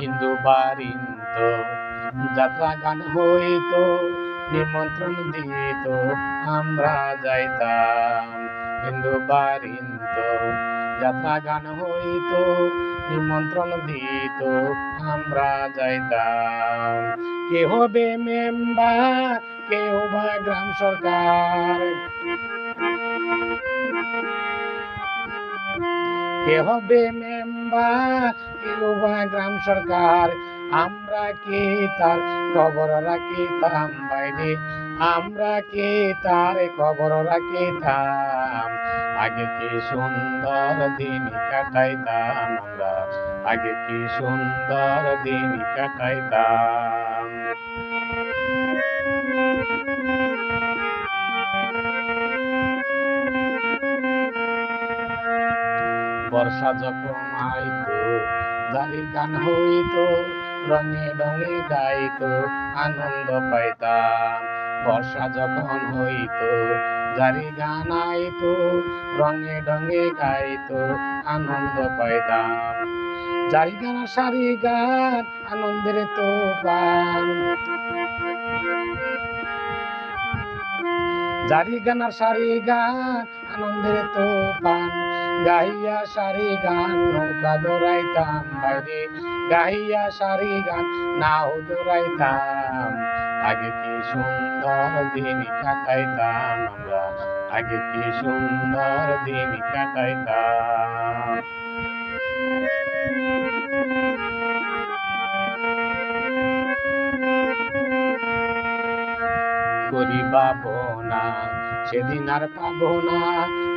হিন্দু বারিন্ত। যাত্রা গান হইতো, নিমন্ত্রণ দিত, আমরা যাইতাম হিন্দু বারিন্ত। যাত্রা গান হইতো, নিমন্ত্রণ দিত, আমরা যাইতাম। কে হবে মেম্বার কেউ বা গ্রাম সরকার। কে হবে মেম্বার কেউ গ্রাম সরকার, আমরা কি তার খবর রাখিতাম বাইরে? আমরা কি তার খবর রাখিতাম আগে কি সুন্দর দিন কাটাইতাম আমরা? আগে কি সুন্দর দিন কাটাইতাম? বর্ষা যখন আইতো জারির গান হইতো, রঙে রঙে গাইতো, আনন্দ পাইতাম। বর্ষা যখন হইতো জারি গান আইতো, রঙে রঙে গাইতো, আনন্দ পাইতাম। জারি গান, সারি গান, আনন্দের তো পান জারি গান, সারি গান আনন্দের তো পান গাইয়া সারি গান, নৌকা দৌড়াইতাম বাইরে গাইয়া সারি গান, নাও দৌড়াইতাম। আগে কি সুন্দর দিন কাটাইতাম আমরা, আগে কি সুন্দর দিন কাটাইতাম। করিবা না সেদিন আর পাবো না,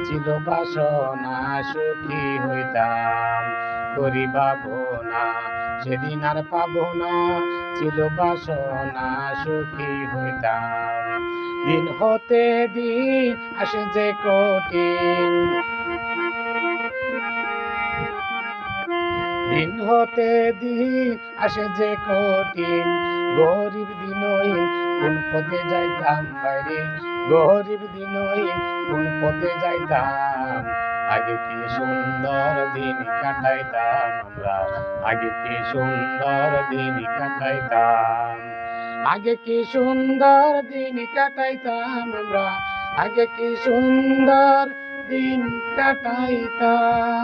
ছিল বাসনা, সুখী হইতাম। করিবা না সেদিন আর পাবো না, ছিল বাসনা, সুখী হইতাম। দিন হতে দিন আসে যে কঠিন দিন হতে দিন আসে যে কঠিন। গরিব দিনহীন কোন পথে যাইতাম বাইরে। গরিব দিনহীন কোন পথে যাইতাম আগে কি সুন্দর দিন কাটাইতাম আমরা? আগে কি সুন্দর দিন কাটাইতাম? আগে কি সুন্দর দিন কাটাইতাম আমরা? আগে কি সুন্দর দিন কাটাইতাম?